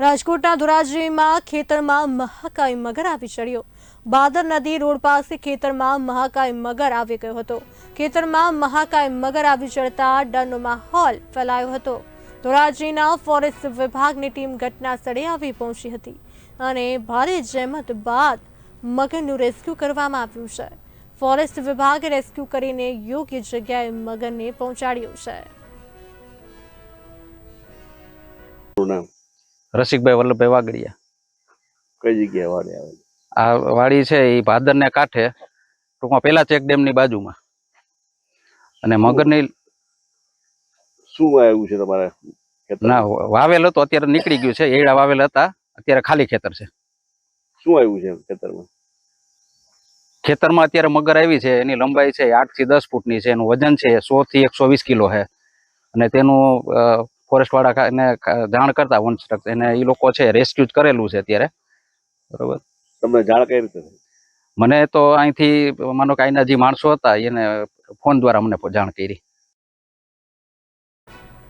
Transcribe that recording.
રાજકોટના ધોરાજીમાં ખેતરમાં મહાકાય મગર આવી ચડ્યો. બાદર નદી રોડ પાસે ખેતરમાં મહાકાય મગર આવી ગયો હતો. ખેતરમાં મહાકાય મગર આવી ચડતા ડરનો માહોલ ફેલાયો હતો. ધોરાજીના ફોરેસ્ટ વિભાગની ટીમ ઘટના સ્થળે આવી પહોંચી હતી અને ભારે જહેમત બાદ મગરનું રેસ્ક્યુ કરવામાં આવ્યું છે. ફોરેસ્ટ વિભાગે રેસ્ક્યુ કરીને યોગ્ય જગ્યાએ મગરને પહોંચાડ્યો છે. રસિકભાઈ વલ્લભભાઈ વાગડિયા કઈ જગ્યાએ વાડી આવે આ વાડી છે એ ભાદરને કાંઠે ટૂંકમાં પેલા ચેક ડેમની બાજુમાં. અને મગરની શું આવ્યું છે તમારે ના વાવેલ હતો અત્યારે નીકળી ગયું છે. એડા વાવેલ હતા અત્યારે ખાલી ખેતર છે. શું આવ્યું છે ખેતરમાં? ખેતરમાં અત્યારે મગર આવી છે એની લંબાઈ છે આઠથી દસ ફૂટની છે એનું વજન છે સો થી એકસો વીસ કિલો છે. અને તેનું ફોરેસ્ટ વાળા એને જાણ કરતા વન એને એ લોકો છે રેસ્ક્યુ કરેલું છે અત્યારે. બરોબર? તમને જાણ કઈ રીતે મને તો અહીંથી માનો કે અહીંના જે માણસો હતા એને ફોન દ્વારા મને જાણ કરી.